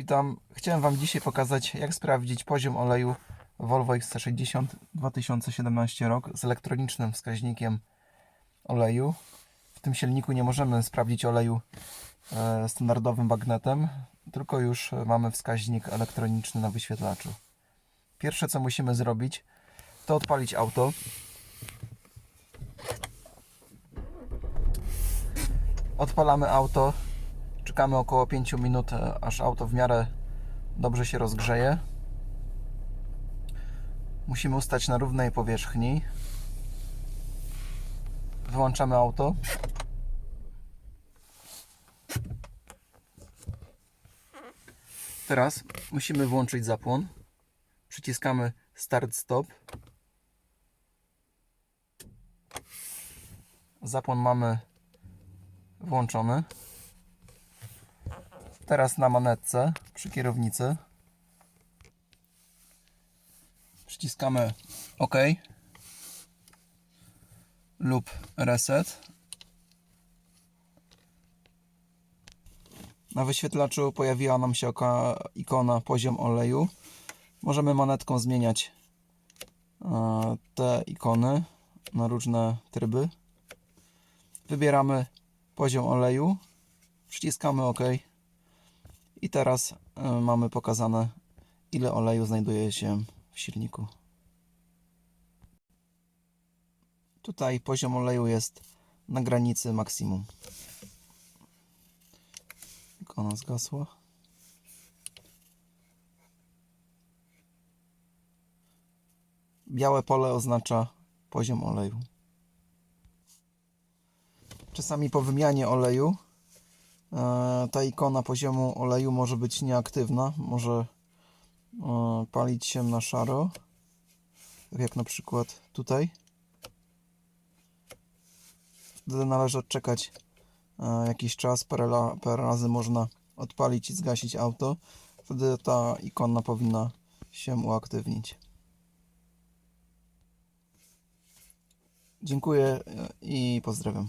Witam. Chciałem Wam dzisiaj pokazać, jak sprawdzić poziom oleju Volvo XC60 2017 rok z elektronicznym wskaźnikiem oleju. W tym silniku nie możemy sprawdzić oleju e, standardowym bagnetem, tylko już mamy wskaźnik elektroniczny na wyświetlaczu. Pierwsze co musimy zrobić, to odpalić auto. Odpalamy auto, czekamy około 5 minut, e, aż auto w miarę dobrze się rozgrzeje. Musimy ustać na równej powierzchni. Wyłączamy auto. Teraz musimy włączyć zapłon. Przyciskamy start stop. Zapłon mamy włączony. Teraz na manetce przy kierownicy przyciskamy OK lub Reset. Na wyświetlaczu pojawiła nam się ikona poziom oleju. Możemy manetką zmieniać e, te ikony na różne tryby. Wybieramy poziom oleju, przyciskamy OK i teraz e, mamy pokazane ile oleju znajduje się w silniku. Tutaj poziom oleju jest na granicy maksimum. Ikona zgasła. Białe pole oznacza poziom oleju. Czasami po wymianie oleju ta ikona poziomu oleju może być nieaktywna, może e, palić się na szaro, tak jak na przykład tutaj. Wtedy należy odczekać e, jakiś czas, parę, parę razy można odpalić i zgasić auto. Wtedy ta ikona powinna się uaktywnić. Dziękuję e, i pozdrawiam.